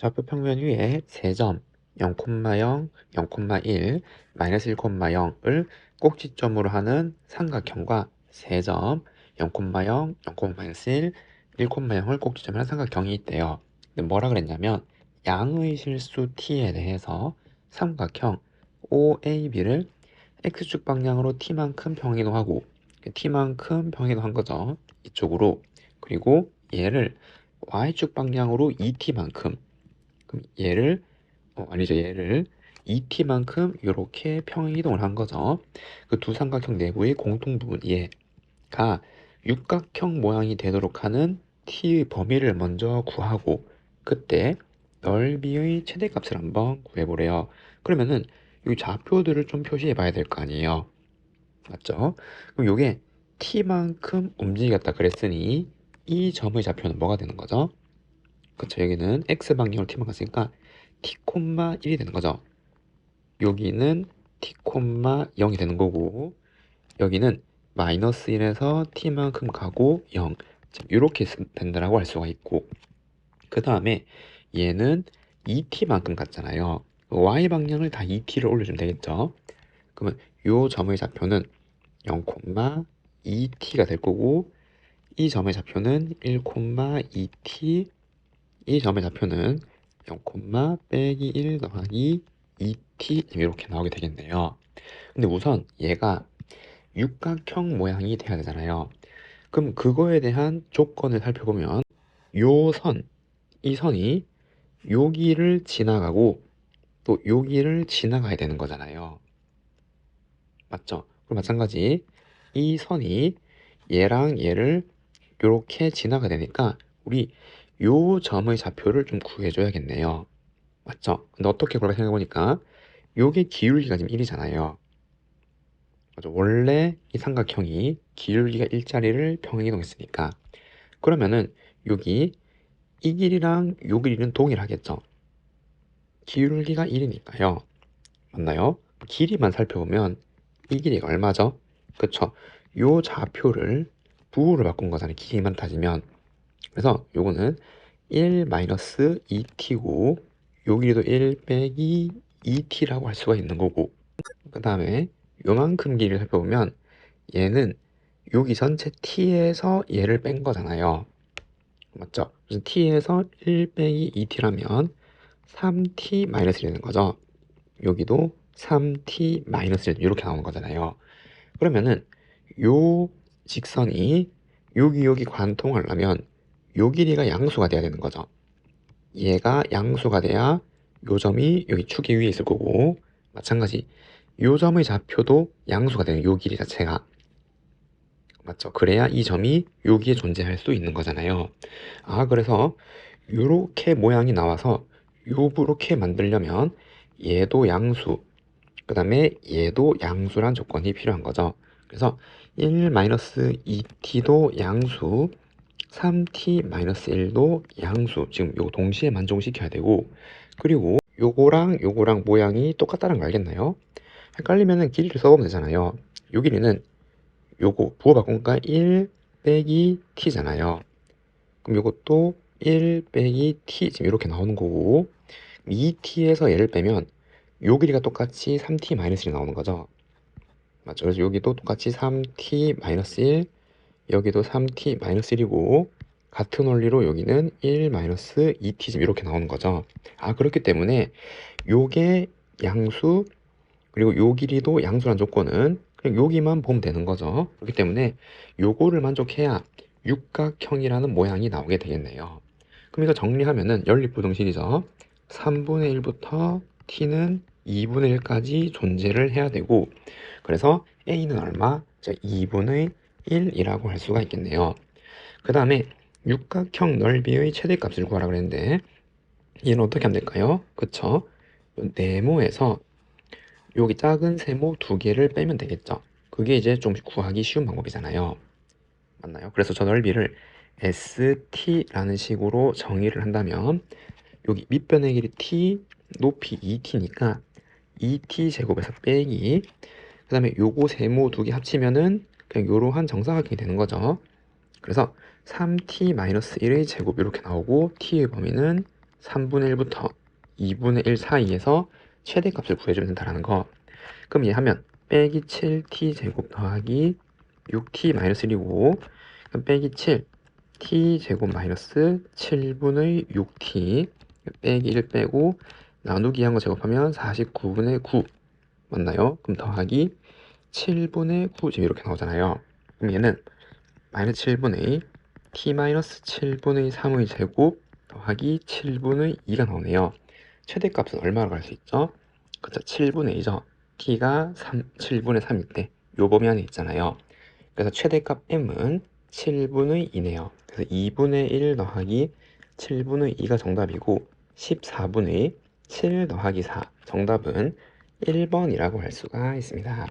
좌표 평면 위에 세 점 0,0, 0,1, 마이너스 1,0을 꼭지점으로 하는 삼각형과 세 점 0,0, 0,1, 1,0을 꼭지점으로 하는 삼각형이 있대요. 근데 뭐라 그랬냐면 양의 실수 t에 대해서 삼각형 OAB를 x축 방향으로 t만큼 평이동하고 t만큼 평이동한 거죠. 이쪽으로 그리고 얘를 y축 방향으로 2t만큼 그럼 얘를 어, 아니죠 얘를 2t만큼 이렇게 평이동을 한 거죠. 그 두 삼각형 내부의 공통 부분 얘가 육각형 모양이 되도록 하는 t의 범위를 먼저 구하고 그때 넓이의 최대값을 한번 구해보래요. 그러면은 이 좌표들을 좀 표시해 봐야 될 거 아니에요. 맞죠? 그럼 요게 t만큼 움직였다 그랬으니 이 점의 좌표는 뭐가 되는 거죠? 그쵸 여기는 x방향으로 t만 갔으니까 t, 1이 되는 거죠. 여기는 t, 0이 되는 거고 여기는 마이너스 1에서 t만큼 가고 0 이렇게 된다라고 할 수가 있고 그 다음에 얘는 2t만큼 갔잖아요. y 방향을 다 2t를 올려주면 되겠죠. 그러면 요 점의 좌표는 0,2t가 될 거고 이 점의 좌표는 1,2t 이 점의 좌표는 0, 빼기 1 더하기 2t 이렇게 나오게 되겠네요. 근데 우선 얘가 육각형 모양이 돼야 되잖아요. 그럼 그거에 대한 조건을 살펴보면 요 선, 이 선이 여기를 지나가고 또 여기를 지나가야 되는 거잖아요. 맞죠? 그럼 마찬가지 이 선이 얘랑 얘를 이렇게 지나가야 되니까 우리 요 점의 좌표를 좀 구해줘야겠네요. 맞죠? 근데 어떻게 그렇게 생각해보니까 요게 기울기가 지금 1이잖아요. 맞죠? 원래 이 삼각형이 기울기가 1짜리를 평행이동했으니까 그러면은 여기 이 길이랑 요 길이는 동일하겠죠? 기울기가 1이니까요. 맞나요? 길이만 살펴보면 이 길이가 얼마죠? 그쵸? 요 좌표를 부호를 바꾼 거잖아요. 길이만 따지면. 그래서 요거는 1 마이너스 2t고 요 길이도 1 빼기 2t라고 할 수가 있는 거고 그 다음에 요만큼 길이를 살펴보면 얘는 여기 전체 t에서 얘를 뺀 거잖아요. 맞죠? 그래서 t에서 1 빼기 2t라면 3t 마이너스 1이 되는 거죠. 여기도 3t 마이너스 1 이렇게 나오는 거잖아요. 그러면은 요 직선이 여기 여기 관통하려면 요 길이가 양수가 돼야 되는 거죠. 얘가 양수가 돼야 요 점이 여기 축이 위에 있을 거고 마찬가지 요 점의 좌표도 양수가 되는 요 길이 자체가 맞죠? 그래야 이 점이 여기에 존재할 수 있는 거잖아요. 아 그래서 요렇게 모양이 나와서 요렇게 만들려면 얘도 양수 그 다음에 얘도 양수란 조건이 필요한 거죠. 그래서 1-2t도 양수 3t-1도 양수 지금 요거 동시에 만족시켜야 되고 그리고 요거랑 요거랑 모양이 똑같다는 거 알겠나요? 헷갈리면 길이를 써보면 되잖아요. 요 길이는 요거 부호 바꾸니까 1 빼기 t잖아요. 그럼 요것도 1 빼기 t 지금 이렇게 나오는 거고 2t에서 얘를 빼면 요 길이가 똑같이 3t-1이 나오는 거죠. 맞죠? 그래서 여기도 똑같이 3t-1 여기도 3t-1이고 같은 원리로 여기는 1-2t 지금 이렇게 나오는 거죠. 아 그렇기 때문에 요게 양수 그리고 요 길이도 양수란 조건은 그냥 여기만 보면 되는 거죠. 그렇기 때문에 요거를 만족해야 육각형이라는 모양이 나오게 되겠네요. 그럼 이거 정리하면은 연립부등식이죠. 3분의 1부터 t는 2분의 1까지 존재를 해야 되고 그래서 a는 얼마? 자, 2분의 1이라고 할 수가 있겠네요. 그 다음에 육각형 넓이의 최대값을 구하라 그랬는데 얘는 어떻게 하면 될까요? 그쵸? 네모에서 여기 작은 세모 두 개를 빼면 되겠죠. 그게 이제 좀 구하기 쉬운 방법이잖아요. 맞나요? 그래서 저 넓이를 ST라는 식으로 정의를 한다면 여기 밑변의 길이 T, 높이 2T니까 2T 제곱에서 빼기 그 다음에 요거 세모 두 개 합치면은 그냥 요러한 정사각형이 되는 거죠. 그래서 3t-1의 제곱 이렇게 나오고 t의 범위는 3분의 1부터 2분의 1 사이에서 최대값을 구해주면 된다라는 거. 그럼 이해하면 빼기 7t 제곱 더하기 6t 마이너스 1이고 그럼 빼기 7 t 제곱 마이너스 7분의 6t 빼기 1 빼고 나누기 한 거 제곱하면 49분의 9 맞나요? 그럼 더하기 7분의 9 지금 이렇게 나오잖아요. 그럼 얘는 마이너스 7분의 t 마이너스 7분의 3의 제곱 더하기 7분의 2가 나오네요. 최대값은 얼마로 갈 수 있죠? 그쵸 7분의 2죠. t가 3, 7분의 3일 때 요 범위 안에 있잖아요. 그래서 최대값 m은 7분의 2네요. 그래서 2분의 1 더하기 7분의 2가 정답이고 14분의 7 더하기 4 정답은 1번이라고 할 수가 있습니다.